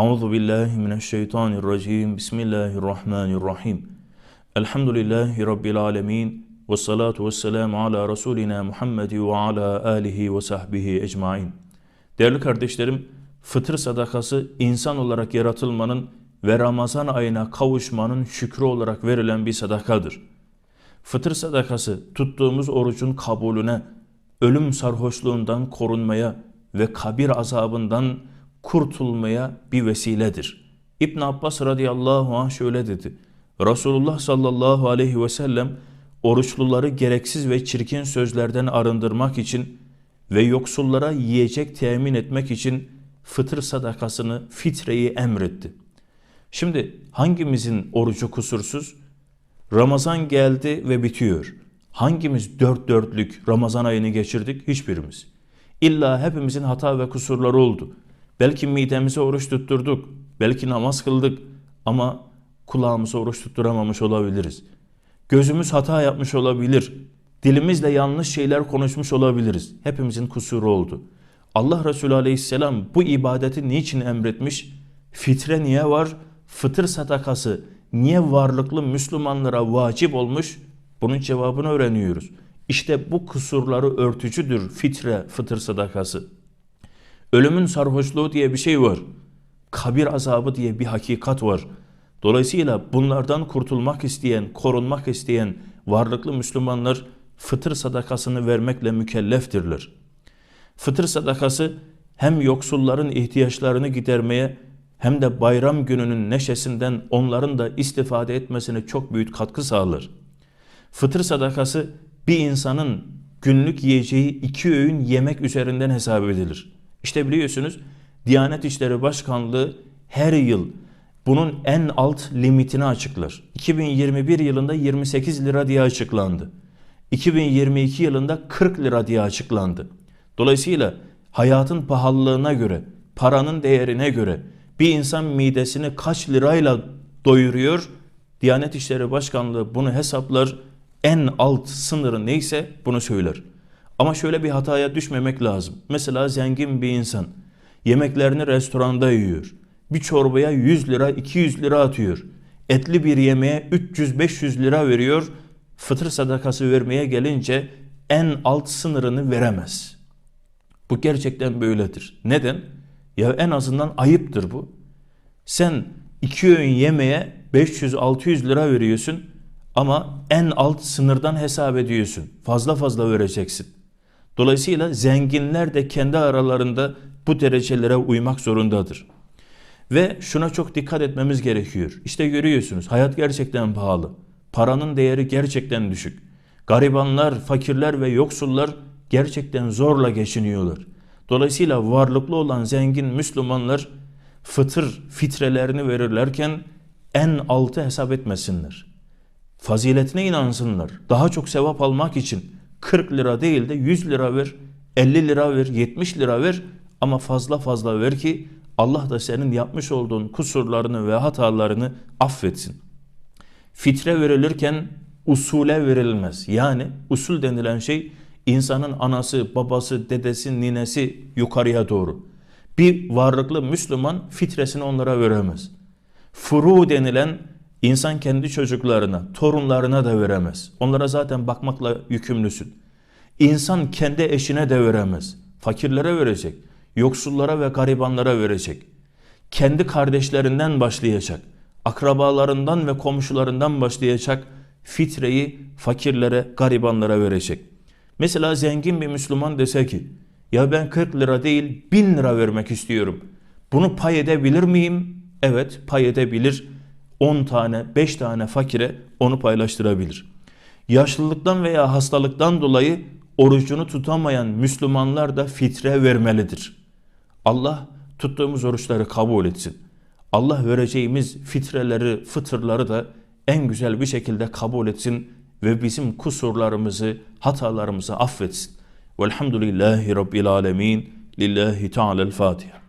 Euzu billahi mineşşeytanirracim. Bismillahirrahmanirrahim. Elhamdülillahi rabbil alamin. Ve salatu vesselamu ala Resulina Muhammed ve ala alihi ve sahbihi ecmain. Değerli kardeşlerim, fıtır sadakası insan olarak yaratılmanın ve Ramazan ayına kavuşmanın şükrü olarak verilen bir sadakadır. Fıtır sadakası tuttuğumuz orucun kabulüne, ölüm sarhoşluğundan korunmaya ve kabir azabından kurtulmaya bir vesiledir. İbn Abbas radıyallahu anh şöyle dedi. Resulullah sallallahu aleyhi ve sellem oruçluları gereksiz ve çirkin sözlerden arındırmak için ve yoksullara yiyecek temin etmek için fıtır sadakasını, fitreyi emretti. Şimdi hangimizin orucu kusursuz? Ramazan geldi ve bitiyor. Hangimiz dört dörtlük Ramazan ayını geçirdik? Hiçbirimiz. İlla hepimizin hata ve kusurları oldu. Belki midemize oruç tutturduk, belki namaz kıldık ama kulağımıza oruç tutturamamış olabiliriz. Gözümüz hata yapmış olabilir. Dilimizle yanlış şeyler konuşmuş olabiliriz. Hepimizin kusuru oldu. Allah Resulü Aleyhisselam bu ibadeti niçin emretmiş? Fitre niye var? Fıtır sadakası niye varlıklı Müslümanlara vacip olmuş? Bunun cevabını öğreniyoruz. İşte bu kusurları örtücüdür fitre, fıtır sadakası. Ölümün sarhoşluğu diye bir şey var. Kabir azabı diye bir hakikat var. Dolayısıyla bunlardan kurtulmak isteyen, korunmak isteyen varlıklı Müslümanlar fıtır sadakasını vermekle mükelleftirler. Fıtır sadakası hem yoksulların ihtiyaçlarını gidermeye hem de bayram gününün neşesinden onların da istifade etmesine çok büyük katkı sağlar. Fıtır sadakası bir insanın günlük yiyeceği iki öğün yemek üzerinden hesap edilir. İşte biliyorsunuz Diyanet İşleri Başkanlığı her yıl bunun en alt limitini açıklar. 2021 yılında 28 lira diye açıklandı. 2022 yılında 40 lira diye açıklandı. Dolayısıyla hayatın pahalılığına göre, paranın değerine göre bir insan midesini kaç lirayla doyuruyor? Diyanet İşleri Başkanlığı bunu hesaplar. En alt sınırı neyse bunu söyler. Ama şöyle bir hataya düşmemek lazım. Mesela zengin bir insan yemeklerini restoranda yiyor. Bir çorbaya 100 lira, 200 lira atıyor. Etli bir yemeğe 300-500 lira veriyor. Fıtır sadakası vermeye gelince en alt sınırını veremez. Bu gerçekten böyledir. Neden? Ya en azından ayıptır bu. Sen iki öğün yemeğe 500-600 lira veriyorsun ama en alt sınırdan hesap ediyorsun. Fazla fazla vereceksin. Dolayısıyla zenginler de kendi aralarında bu derecelere uymak zorundadır. Ve şuna çok dikkat etmemiz gerekiyor. İşte görüyorsunuz hayat gerçekten pahalı. Paranın değeri gerçekten düşük. Garibanlar, fakirler ve yoksullar gerçekten zorla geçiniyorlar. Dolayısıyla varlıklı olan zengin Müslümanlar fıtır fitrelerini verirlerken en altı hesap etmesinler. Faziletine inansınlar. Daha çok sevap almak için 40 lira değil de 100 lira ver, 50 lira ver, 70 lira ver ama fazla fazla ver ki Allah da senin yapmış olduğun kusurlarını ve hatalarını affetsin. Fitre verilirken usule verilmez. Yani usul denilen şey insanın anası, babası, dedesi, ninesi yukarıya doğru. Bir varlıklı Müslüman fitresini onlara veremez. Furu denilen insan kendi çocuklarına, torunlarına da veremez. Onlara zaten bakmakla yükümlüsün. İnsan kendi eşine de veremez. Fakirlere verecek, yoksullara ve garibanlara verecek. Kendi kardeşlerinden başlayacak, akrabalarından ve komşularından başlayacak fitreyi fakirlere, garibanlara verecek. Mesela zengin bir Müslüman dese ki, ya ben 40 lira değil 1000 lira vermek istiyorum. Bunu pay edebilir miyim? Evet pay edebilir. 10 tane 5 tane fakire onu paylaştırabilir. Yaşlılıktan veya hastalıktan dolayı orucunu tutamayan Müslümanlar da fitre vermelidir. Allah tuttuğumuz oruçları kabul etsin. Allah vereceğimiz fitreleri, fıtırları da en güzel bir şekilde kabul etsin ve bizim kusurlarımızı, hatalarımızı affetsin. Velhamdülillahi Rabbil Alemin. Lillahi Teala'l Fatiha.